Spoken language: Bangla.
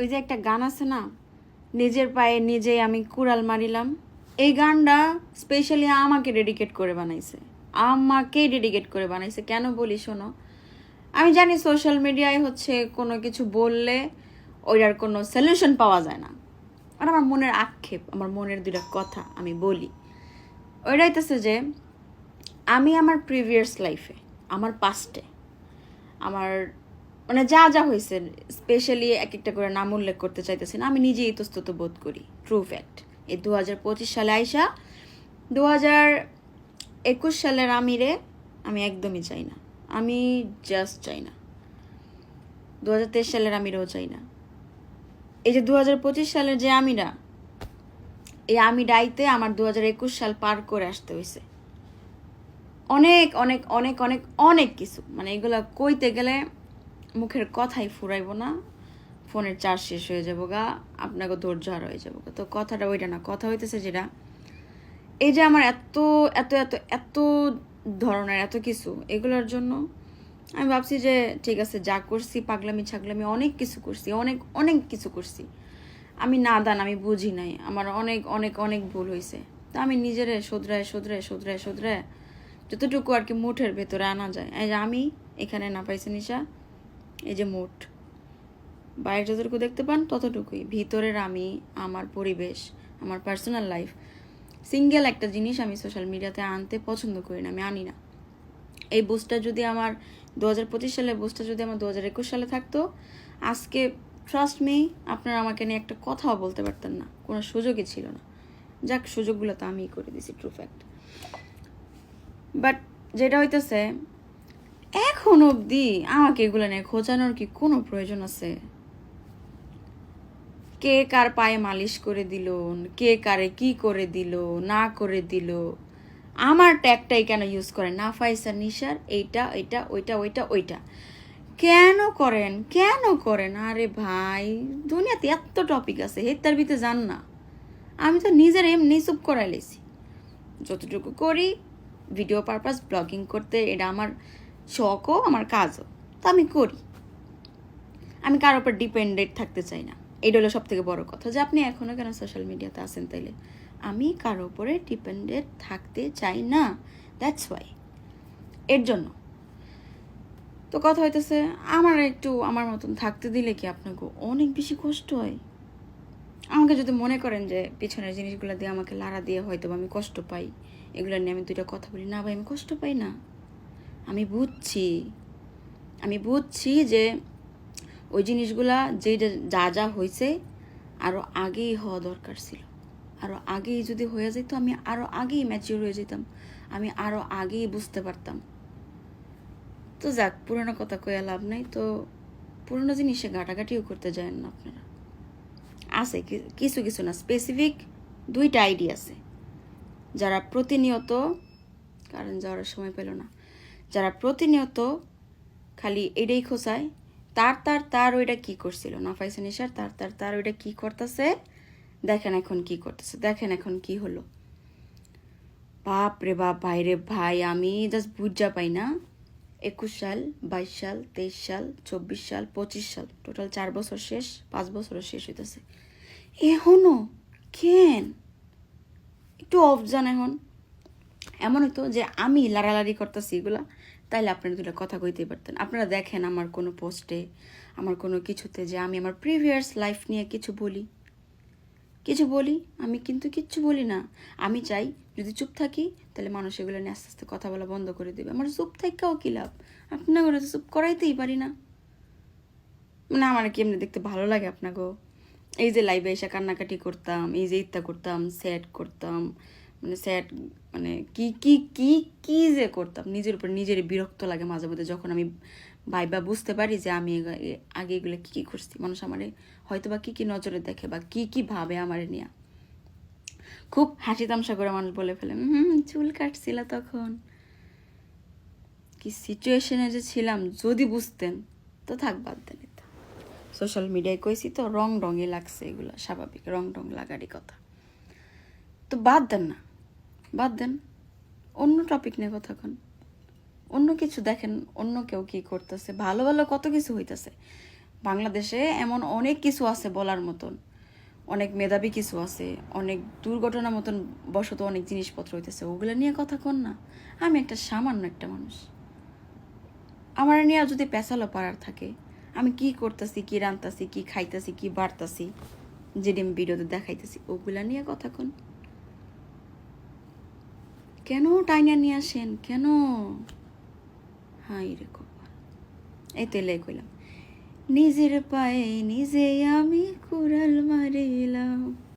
ওই যে একটা গান আছে না? নিজের পায়ে নিজেই আমি কুড়াল মারিলাম। এই গানটা স্পেশালি আমাকে ডেডিকেট করে বানাইছে। আমাকেই ডেডিকেট করে বানাইছে। কেন বলি শোনো? আমি জানি সোশ্যাল মিডিয়ায় হচ্ছে কোনো কিছু বললে ওইটার কোনো সলিউশন পাওয়া যায় না। আর আমার মনের আক্ষেপ, আমার মনের দুটা কথা আমি বলি। ওইটাইতেছে যে, আমি আমার প্রিভিয়াস লাইফে আমার পাস্টে আমার মানে যা যা হয়েছে স্পেশালি এক একটা করে নাম উল্লেখ করতে চাইতেছি না, আমি নিজেই ইতস্তত বোধ করি ট্রু ফ্যাক্ট এই দু হাজার পঁচিশ সালে আইসা দু হাজার একুশ সালের আমিরে আমি একদমই চাই না, আমি জাস্ট চাই না। দু হাজার তেইশ সালের আমিরেও চাই না। এই যে দু হাজার পঁচিশ সালের যে আমিরা, এই আমিরাইতে আমার দু হাজার একুশ সাল পার করে আসতে হয়েছে অনেক অনেক অনেক অনেক অনেক কিছু। মানে এগুলো কইতে গেলে মুখের কথাই ফুরাইব না। ফোনের চার্জ শেষ হয়ে যাব গা, আপনাকে ধৈর্য হার হয়ে যাব। তো কথাটা ওইটা না, কথা হইতেছে যেটা, এই যে আমার এত এত এত এত ধরনের এত কিছু, এগুলোর জন্য আমি ভাবছি যে ঠিক আছে, যা করছি, পাগলামি ছাগলামি অনেক কিছু করছি, অনেক অনেক কিছু করছি। আমি না দান, আমি বুঝি নাই, আমার অনেক অনেক অনেক ভুল হয়েছে তো আমি নিজেরে শোধরায় শোধরায় শোধরায় শোধরায় যতটুকু আর কি মুঠের ভেতরে আনা যায়। এই যে আমি এখানে না পাইছি নিশা এই যে মোট বাইরে যতটুকু দেখতে পান ততটুকুই। ভিতরের আমি, আমার পরিবেশ, আমার পার্সোনাল লাইফ সিঙ্গেল একটা জিনিস আমি সোশ্যাল মিডিয়াতে আনতে পছন্দ করি না, আমি আনি না। এই বুস্টটা যদি আমার দু হাজার পঁচিশ সালের বুস্টটা যদি আমার দু হাজার একুশ সালে থাকতো, আজকে ট্রাস্ট মি আপনারা আমাকে নিয়ে একটা কথাও বলতে পারতেন না, কোনো সুযোগই ছিল না। যাক, সুযোগগুলো তো আমিই করে দিছি ট্রু ফ্যাক্ট বাট যেটা হইতেছে এখন অবধি আমাকে এগুলো নিয়ে খোঁচানোর কি কোনো প্রয়োজন আছে? কে কার পায়ে মালিশ করে দিল, কে কারে কি করে দিল, না করে দিল? আমার ট্যাগটাই কেন ইউজ করেন না ফাইসা নিশার, এইটা এইটা ওইটা ওইটা ওইটা। কেন করেন? কেন করেন? আরে ভাই, দুনিয়াতে এত টপিক আছে হেতার ভিতরে যান না। আমি তো নিজের এমনি চুপ করাই লেছি। যতটুকু করি ভিডিও পারপাস ব্লগিং করতে, এটা আমার শখও আমার কাজও। তো আমি করি। আমি কারোর উপর ডিপেন্ডেন্ট থাকতে চাই না। এটা হলো সব থেকে বড় কথা যে আপনি এখনও কেন সোশ্যাল মিডিয়াতে আছেন তাইলে? আমি কারোর উপরে ডিপেন্ডেন্ট থাকতে চাই না। দ্যাটস ওয়াই এর জন্য। তো কথা হইতেছে, আমার একটু আমার মতন থাকতে দিলে কি আপনাকে অনেক বেশি কষ্ট হয়? আমাকে যদি মনে করেন যে পিছনের জিনিসগুলো দিয়ে আমাকে লাড়া দিয়ে হয়তো আমি কষ্ট পাই, এগুলো নিয়ে আমি দুইটা কথা বলি, না ভাই, আমি কষ্ট পাই না। বুঝছি। আমি বুঝছি যে ওই জিনিসগুলা যে যে- যা হয়েছে আরও আগেই হওয়া দরকার ছিল। আরও আগেই যদি হয়ে যেত আমি আরও আগেই ম্যাচিওর হয়ে যেতাম। আমি আরও আগেই বুঝতে পারতাম। তো যাক, পুরোনো কথা কয়ে লাভ নাই। তো পুরোনো জিনিসে ঘাটাঘাটিও করতে যায় না আপনারা। আছে কিছু কিছু না স্পেসিফিক দুইটা আইডি আছে। যারা প্রতিনিয়ত, কারণ যাওয়ার সময় পেল না যারা প্রতিনিয়ত খালি এটাই খোঁচায়, তার তার তার ওইটা কি করছিল? নাফাইসা নিশার তার তার তার ওইটা কি করতেছে? দেখেন এখন কি করতেছে, দেখেন এখন কি হলো। বাপ রে বাপ, ভাই রে ভাই, আমি জাস্ট বুঝা পাই না। একুশ সাল, বাইশ সাল, তেইশ সাল, চব্বিশ সাল, পঁচিশ সাল টোটাল চার বছর শেষ, পাঁচ বছরও শেষ হইতেছে। এখনও কেন? একটু অফ যান এখন। এমন হতো যে আমি লাড়ালাড়ি করতেছি এগুলা। তাইলে আপনারা দুটো কথা কইতেই পারতেন। আপনারা দেখেন আমার কোনো পোস্টে, আমার কোনো কিছুতে যে আমি আমার প্রিভিয়াস লাইফ নিয়ে কিছু বলি। কিছু বলি? আমি কিন্তু কিচ্ছু বলি না। আমি চাই যদি চুপ থাকি তাহলে মানুষ এগুলো নিয়ে আস্তে আস্তে কথা বলা বন্ধ করে দেবে। আমার চুপ থাকাও কি লাভ? আপনাকে তো চুপ করাইতেই পারি না। মানে আমার কি এমনি দেখতে ভালো লাগে আপনাকেও? এই যে লাইভে এসে কান্নাকাটি করতাম, এই যে ইত্যা করতাম স্যাড করতাম মানে স্যাড মানে কি কি কি কি যে করতাম। নিজের উপর নিজের বিরক্ত লাগে মাঝে মধ্যে যখন আমি ভাইবা বুঝতে পারি যে আমি আগে এগুলো কী কী করছি মানুষ আমারে হয়তো বা কী কী নজরে দেখে বা কি কি ভাবে আমারে নিয়ে। খুব হাসি তামসা করে মানুষ বলে ফেলে হুম, চুল কাটছিল তখন। কি সিচুয়েশনে যে ছিলাম, যদি বুঝতেন, তো থাক, বাদ দেন সোশ্যাল মিডিয়ায় কইছি তো রং রঙই লাগছে এগুলো, স্বাভাবিক রং রং লাগারই কথা। তো বাদ দেন না। বাদ দেন, অন্য টপিক নিয়ে কথা কন। অন্য কিছু দেখেন, অন্য কেউ কি করতেছে, ভালো ভালো কত কিছু হইতেছে। বাংলাদেশে এমন অনেক কিছু আছে বলার মতন। অনেক মেধাবী কিছু আছে, অনেক দুর্ঘটনার মতন বশত অনেক জিনিসপত্র হইতেছে, ওগুলো নিয়ে কথা কন না। আমি একটা সামান্য একটা মানুষ। আমার নিয়ে যদি পেঁচালো পাড়ার থাকে, আমি কি করতেছি, কি রান্তাছি, কি খাইতেছি, কি বাড়তাছি, যেটি আমি ভিডিওতে দেখাইতেছি, ওগুলা নিয়ে কথা কন। কেন টাইনা নিয়ে আসেন? কেন? হাই রে কপাল। এই তেলে কইলাম। নিজের পায়ে নিজে আমি কুড়াল মারিলাম।